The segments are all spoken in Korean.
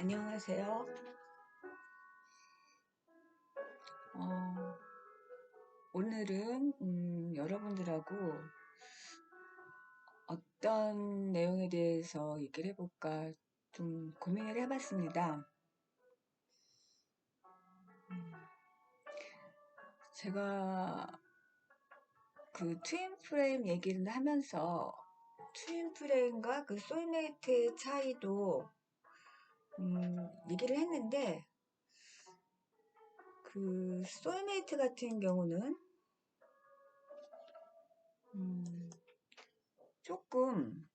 안녕하세요. 어, 오늘은 음, 여러분들하고 어떤 내용에 대해서 얘기를 해볼까 좀 고민을 해봤습니다. 음, 제가 그 트윈 프레임 얘기를 하면서 트윈 프레임과 그 소울메이트의 차이도 음, 얘기를 했는데 그 소울메이트 같은 경우는 음, 조금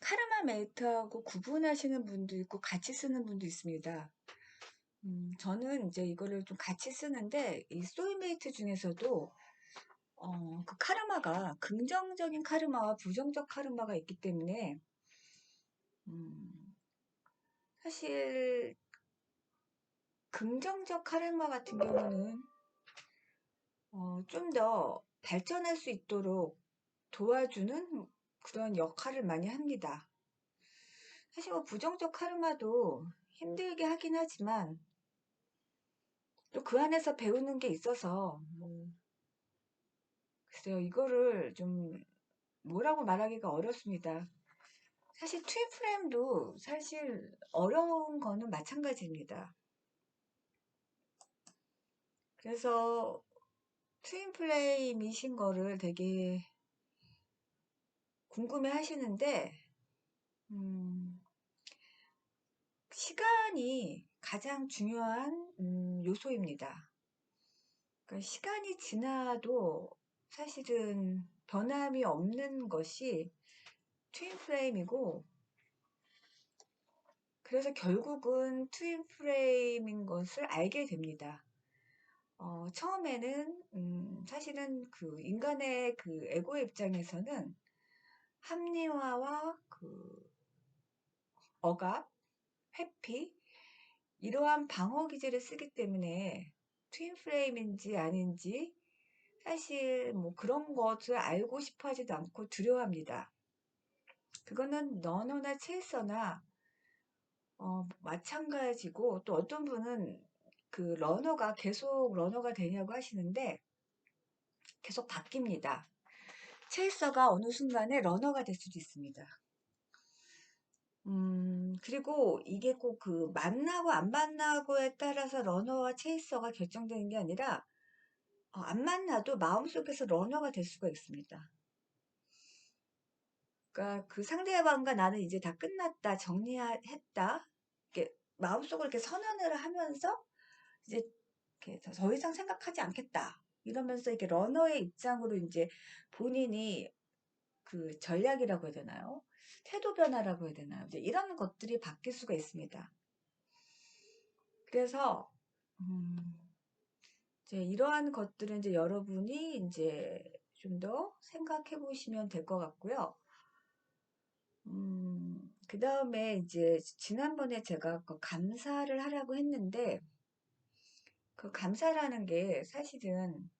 카르마 메이트하고 구분하시는 분도 있고 같이 쓰는 분도 있습니다. 음, 저는 이제 이거를 좀 같이 쓰는데 이 소울메이트 중에서도 어, 그 카르마가 긍정적인 카르마와 부정적 카르마가 있기 때문에 음, 사실 긍정적 카르마 같은 경우는 어, 좀 더 발전할 수 있도록 도와주는 그런 역할을 많이 합니다. 사실 뭐 부정적 카르마도 힘들게 하긴 하지만 또 그 안에서 배우는 게 있어서 뭐 글쎄요 이거를 좀 뭐라고 말하기가 어렵습니다. 사실 트윈 프레임도 사실 어려운 거는 마찬가지입니다. 그래서 트윈 플레임이신 거를 되게 궁금해 하시는데, 음, 시간이 가장 중요한 음, 요소입니다. 그러니까 시간이 지나도 사실은 변함이 없는 것이 트윈 프레임이고 그래서 결국은 트윈 프레임인 것을 알게 됩니다. 어, 처음에는 음, 사실은 그 인간의 그 에고의 입장에서는 합리화와 그 억압, 회피 이러한 방어 기제를 쓰기 때문에 트윈 프레임인지 아닌지 사실 뭐 그런 것을 알고 싶어 하지도 않고 두려워합니다. 그거는 너너나 체이서나 어, 마찬가지고 또 어떤 분은 그 러너가 계속 러너가 되냐고 하시는데 계속 바뀝니다. 체이서가 어느 순간에 러너가 될 수도 있습니다. 음, 그리고 이게 꼭 그 만나고 안 만나고에 따라서 러너와 체이서가 결정되는 게 아니라 어, 안 만나도 마음속에서 러너가 될 수가 있습니다. 그러니까 그 상대방과 나는 이제 다 끝났다, 정리했다. 이렇게 마음속으로 이렇게 선언을 하면서 이제 이렇게 더 이상 생각하지 않겠다. 이러면서 이렇게 러너의 입장으로 이제 본인이 그 전략이라고 해야 되나요? 태도 변화라고 해야 되나요? 이제 이런 것들이 바뀔 수가 있습니다. 그래서 음, 이제 이러한 것들은 이제 여러분이 이제 좀 더 생각해 보시면 될 것 같고요. 음, 그 다음에 이제 지난번에 제가 그 감사를 하라고 했는데 그 감사라는 게 사실은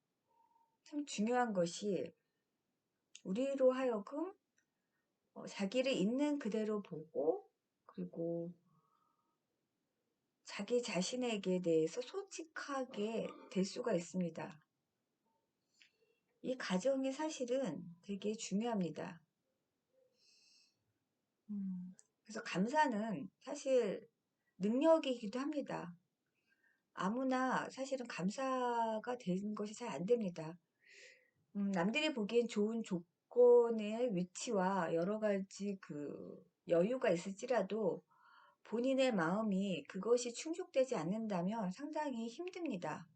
참 중요한 것이 우리로 하여금 어, 자기를 있는 그대로 보고 그리고 자기 자신에게 대해서 솔직하게 될 수가 있습니다. 이 과정이 사실은 되게 중요합니다. 음, 그래서 감사는 사실 능력이기도 합니다. 아무나 사실은 감사가 되는 것이 잘 안 됩니다. 음, 남들이 보기엔 좋은 조건의 위치와 여러 가지 그 여유가 있을지라도 본인의 마음이 그것이 충족되지 않는다면 상당히 힘듭니다.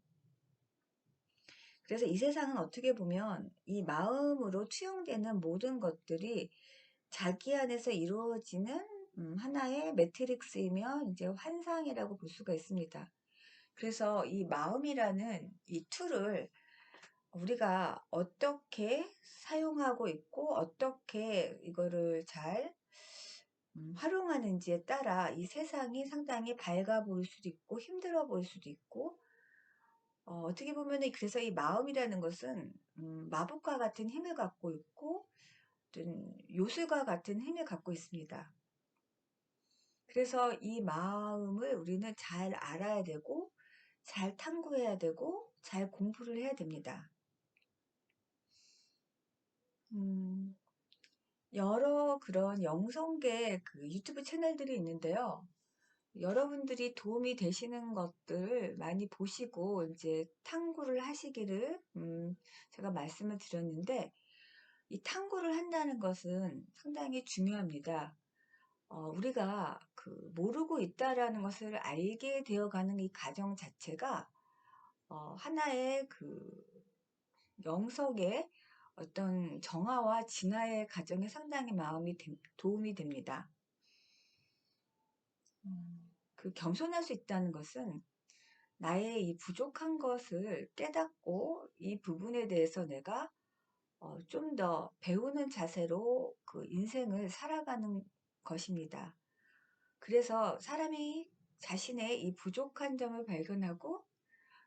그래서 이 세상은 어떻게 보면 이 마음으로 투영되는 모든 것들이 자기 안에서 이루어지는 음, 하나의 매트릭스이며 이제 환상이라고 볼 수가 있습니다. 그래서 이 마음이라는 이 툴을 우리가 어떻게 사용하고 있고 어떻게 이거를 잘 음, 활용하는지에 따라 이 세상이 상당히 밝아 보일 수도 있고 힘들어 보일 수도 있고 어, 떻게 보면 그래서 이 마음이라는 것은 음, 마법과 같은 힘을 갖고 있고 어떤 요술과 같은 힘을 갖고 있습니다. 그래서 이 마음을 우리는 잘 알아야 되고, 잘 탐구해야 되고, 잘 공부를 해야 됩니다. 음, 여러 그런 영성계 그 유튜브 채널들이 있는데요. 여러분들이 도움이 되시는 것들 많이 보시고 이제 탐구를 하시기를 음, 제가 말씀을 드렸는데 이 탐구를 한다는 것은 상당히 중요합니다. 어, 우리가 그 모르고 있다라는 것을 알게 되어가는 이 과정 자체가 어, 하나의 그 영석의 어떤 정화와 진화의 과정에 상당히 마음이 되- 도움이 됩니다. 음, 그 겸손할 수 있다는 것은 나의 이 부족한 것을 깨닫고 이 부분에 대해서 내가 어, 좀 더 배우는 자세로 그 인생을 살아가는 것입니다. 그래서 사람이 자신의 이 부족한 점을 발견하고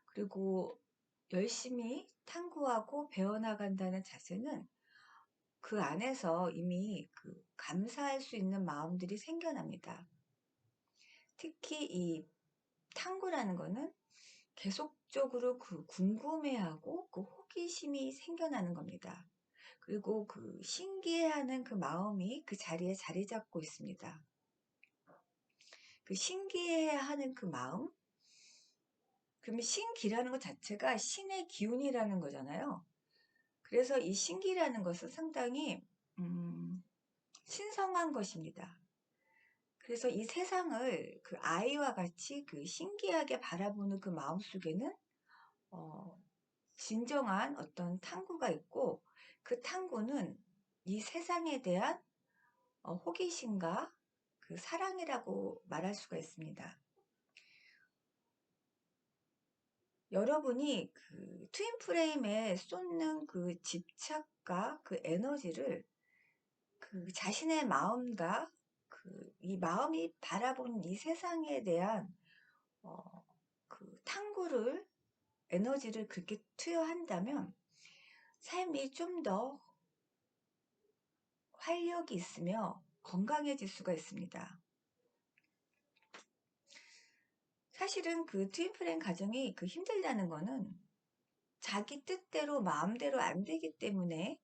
그리고 열심히 탐구하고 배워나간다는 자세는 그 안에서 이미 그 감사할 수 있는 마음들이 생겨납니다. 특히 이 탐구라는 거는 계속적으로 그 궁금해하고 그 호기심이 생겨나는 겁니다. 그리고 그 신기해하는 그 마음이 그 자리에 자리 잡고 있습니다. 그 신기해하는 그 마음? 그러면 신기라는 것 자체가 신의 기운이라는 거잖아요. 그래서 이 신기라는 것은 상당히 음, 신성한 것입니다. 그래서 이 세상을 그 아이와 같이 그 신기하게 바라보는 그 마음 속에는 어, 진정한 어떤 탐구가 있고 그 탐구는 이 세상에 대한 어, 호기심과 그 사랑이라고 말할 수가 있습니다. 여러분이 그 트윈 프레임에 쏟는 그 집착과 그 에너지를 그 자신의 마음과 그 이 마음이 바라본 이 세상에 대한 어, 그 탐구를 에너지를 그렇게 투여한다면 삶이 좀 더 활력이 있으며 건강해질 수가 있습니다. 사실은 그 트윈플랜 가정이 그 힘들다는 거는 자기 뜻대로 마음대로 안 되기 때문에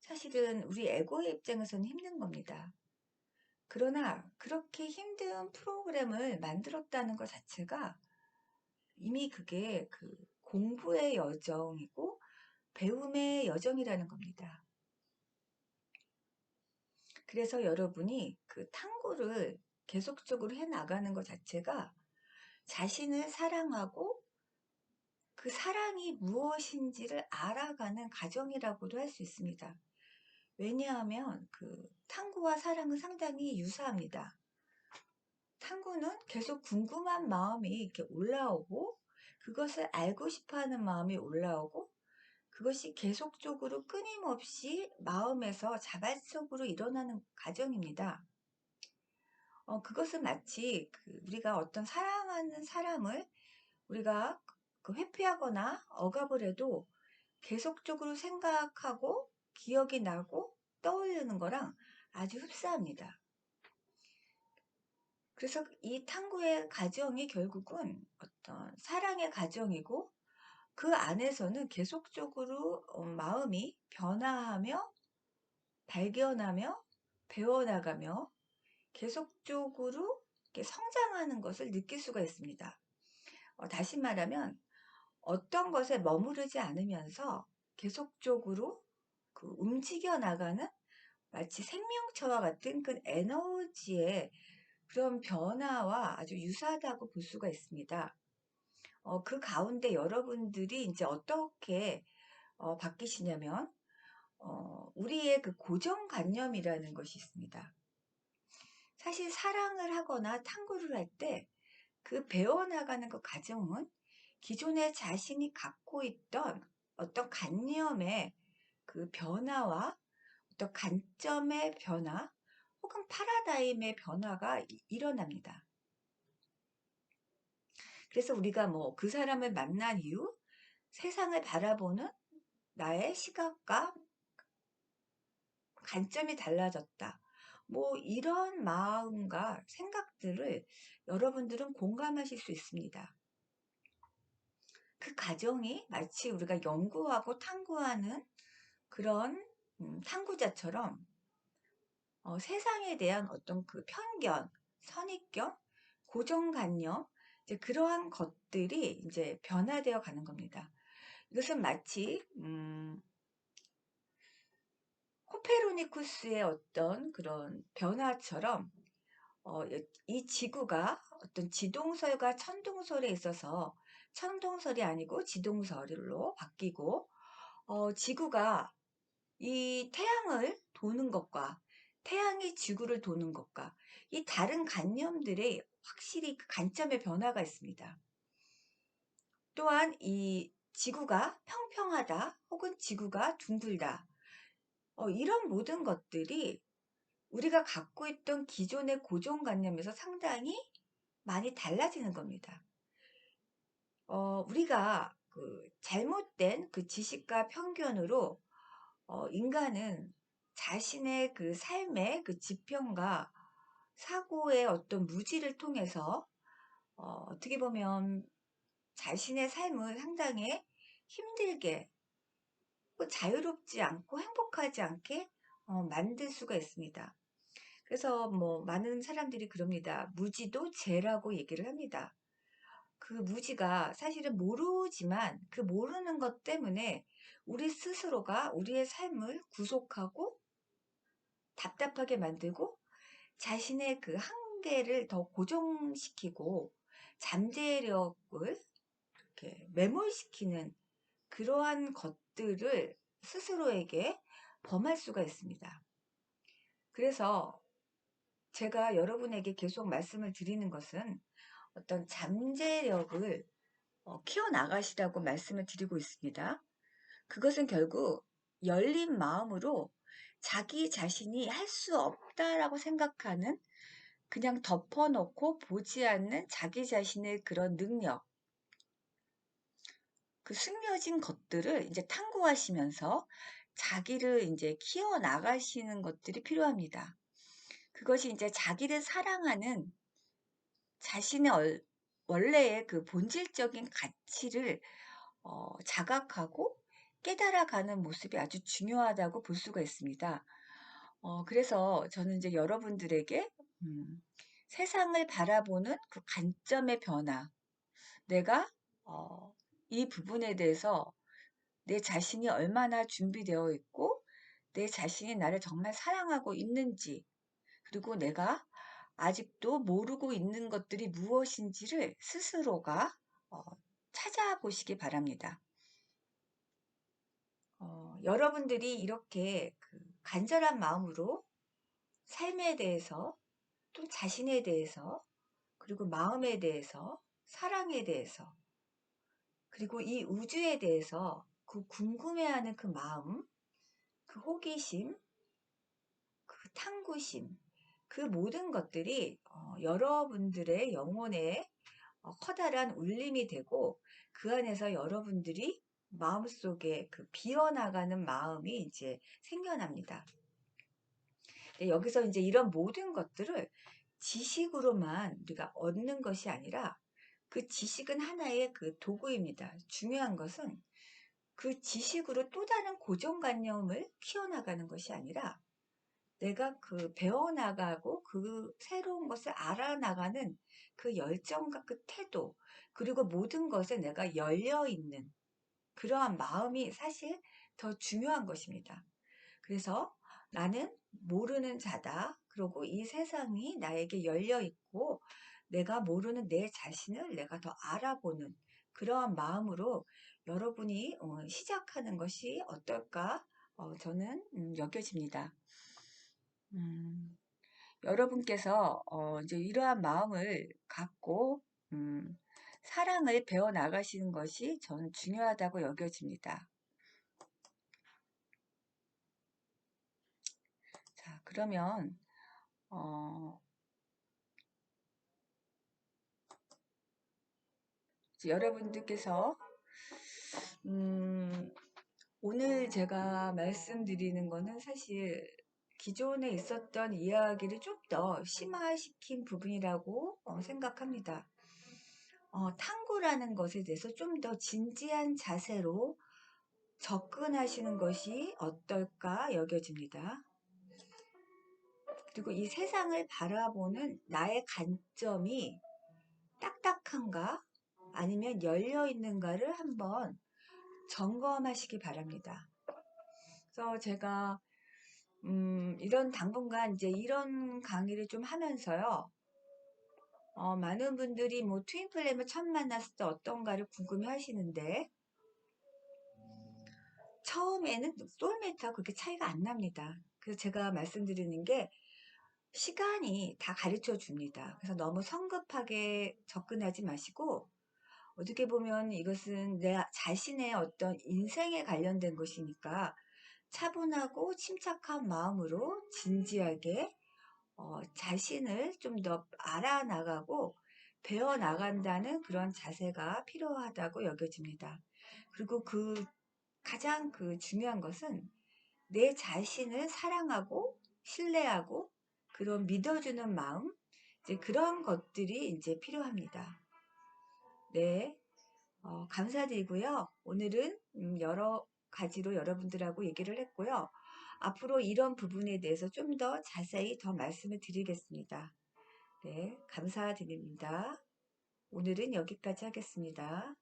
사실은 우리 에고의 입장에서는 힘든 겁니다. 그러나 그렇게 힘든 프로그램을 만들었다는 것 자체가 이미 그게 그 공부의 여정이고 배움의 여정이라는 겁니다. 그래서 여러분이 그 탐구를 계속적으로 해 나가는 것 자체가 자신을 사랑하고 그 사랑이 무엇인지를 알아가는 과정이라고도 할 수 있습니다. 왜냐하면 그 탐구와 사랑은 상당히 유사합니다. 탐구는 계속 궁금한 마음이 이렇게 올라오고 그것을 알고 싶어 하는 마음이 올라오고 그것이 계속적으로 끊임없이 마음에서 자발적으로 일어나는 과정입니다. 어, 그것은 마치 그 우리가 어떤 사랑하는 사람을 우리가 그 회피하거나 억압을 해도 계속적으로 생각하고 기억이 나고 떠올리는 거랑 아주 흡사합니다. 그래서 이 탐구의 과정이 결국은 어떤 사랑의 과정이고 그 안에서는 계속적으로 어, 마음이 변화하며 발견하며 배워나가며 계속적으로 성장하는 것을 느낄 수가 있습니다. 어, 다시 말하면 어떤 것에 머무르지 않으면서 계속적으로 그 움직여 나가는 마치 생명체와 같은 그 에너지의 그런 변화와 아주 유사하다고 볼 수가 있습니다. 어, 그 가운데 여러분들이 이제 어떻게 어, 바뀌시냐면 어, 우리의 그 고정관념이라는 것이 있습니다. 사실 사랑을 하거나 탐구를 할 때 그 배워나가는 그 과정은 기존에 자신이 갖고 있던 어떤 관념의 그 변화와 어떤 관점의 변화 혹은 파라다임의 변화가 일어납니다. 그래서 우리가 뭐 그 사람을 만난 이후 세상을 바라보는 나의 시각과 관점이 달라졌다. 뭐 이런 마음과 생각들을 여러분들은 공감하실 수 있습니다. 그 과정이 마치 우리가 연구하고 탐구하는 그런 음, 탐구자처럼 어, 세상에 대한 어떤 그 편견, 선입견, 고정관념, 이제 그러한 것들이 이제 변화되어 가는 겁니다. 이것은 마치 음, 코페르니쿠스의 어떤 그런 변화처럼 어, 이 지구가 어떤 지동설과 천동설에 있어서 천동설이 아니고 지동설로 바뀌고 어, 지구가 이 태양을 도는 것과 태양이 지구를 도는 것과 이 다른 관념들의 확실히 그 관점의 변화가 있습니다. 또한 이 지구가 평평하다 혹은 지구가 둥글다 어, 이런 모든 것들이 우리가 갖고 있던 기존의 고정관념에서 상당히 많이 달라지는 겁니다. 어, 우리가 그 잘못된 그 지식과 편견으로 어, 인간은 자신의 그 삶의 그 지평과 사고의 어떤 무지를 통해서 어, 어떻게 보면 자신의 삶을 상당히 힘들게 자유롭지 않고 행복하지 않게 어, 만들 수가 있습니다. 그래서 뭐 많은 사람들이 그럽니다. 무지도 죄라고 얘기를 합니다. 그 무지가 사실은 모르지만 그 모르는 것 때문에 우리 스스로가 우리의 삶을 구속하고 답답하게 만들고 자신의 그 한계를 더 고정시키고 잠재력을 이렇게 매몰시키는 그러한 것들을 스스로에게 범할 수가 있습니다. 그래서 제가 여러분에게 계속 말씀을 드리는 것은 어떤 잠재력을 어, 키워나가시라고 말씀을 드리고 있습니다. 그것은 결국 열린 마음으로 자기 자신이 할 수 없다라고 생각하는 그냥 덮어놓고 보지 않는 자기 자신의 그런 능력, 그 숨겨진 것들을 이제 탐구하시면서 자기를 이제 키워나가시는 것들이 필요합니다. 그것이 이제 자기를 사랑하는 자신의 얼, 원래의 그 본질적인 가치를 어, 자각하고 깨달아가는 모습이 아주 중요하다고 볼 수가 있습니다. 어, 그래서 저는 이제 여러분들에게 음, 세상을 바라보는 그 관점의 변화, 내가 어, 이 부분에 대해서 내 자신이 얼마나 준비되어 있고 내 자신이 나를 정말 사랑하고 있는지 그리고 내가 아직도 모르고 있는 것들이 무엇인지를 스스로가 어, 찾아보시기 바랍니다. 어, 여러분들이 이렇게 그 간절한 마음으로 삶에 대해서 또 자신에 대해서 그리고 마음에 대해서 사랑에 대해서 그리고 이 우주에 대해서 그 궁금해하는 그 마음 그 호기심 그 탐구심 그 모든 것들이 어, 여러분들의 영혼에 어, 커다란 울림이 되고 그 안에서 여러분들이 마음속에 그 비어나가는 마음이 이제 생겨납니다. 여기서 이제 이런 모든 것들을 지식으로만 우리가 얻는 것이 아니라 그 지식은 하나의 그 도구입니다. 중요한 것은 그 지식으로 또 다른 고정관념을 키워나가는 것이 아니라 내가 그 배워나가고 그 새로운 것을 알아나가는 그 열정과 그 태도 그리고 모든 것에 내가 열려있는 그러한 마음이 사실 더 중요한 것입니다. 그래서 나는 모르는 자다. 그리고 이 세상이 나에게 열려있고 내가 모르는 내 자신을 내가 더 알아보는 그러한 마음으로 여러분이 어, 시작하는 것이 어떨까 어, 저는 음, 여겨집니다. 음, 여러분께서 어, 이제 이러한 마음을 갖고 음, 사랑을 배워 나가시는 것이 저는 중요하다고 여겨집니다. 자, 그러면 어, 여러분들께서 음, 오늘 제가 말씀드리는 거는 사실 기존에 있었던 이야기를 좀 더 심화시킨 부분이라고 어, 생각합니다. 어, 탐구라는 것에 대해서 좀 더 진지한 자세로 접근하시는 것이 어떨까 여겨집니다. 그리고 이 세상을 바라보는 나의 관점이 딱딱한가 아니면 열려 있는가를 한번 점검하시기 바랍니다. 그래서 제가 음, 이런 당분간 이제 이런 강의를 좀 하면서요. 어, 많은 분들이 뭐 트윈 플레임을 처음 만났을 때 어떤가를 궁금해 하시는데 처음에는 솔메이트하고 그렇게 차이가 안 납니다. 그래서 제가 말씀드리는 게 시간이 다 가르쳐 줍니다. 그래서 너무 성급하게 접근하지 마시고 어떻게 보면 이것은 내 자신의 어떤 인생에 관련된 것이니까 차분하고 침착한 마음으로 진지하게 어, 자신을 좀 더 알아나가고 배워나간다는 그런 자세가 필요하다고 여겨집니다. 그리고 그 가장 그 중요한 것은 내 자신을 사랑하고 신뢰하고 그런 믿어주는 마음 이제 그런 것들이 이제 필요합니다. 네, 어, 감사드리고요. 오늘은 음, 여러 가지로 여러분들하고 얘기를 했고요. 앞으로 이런 부분에 대해서 좀 더 자세히 더 말씀을 드리겠습니다. 네, 감사드립니다. 오늘은 여기까지 하겠습니다.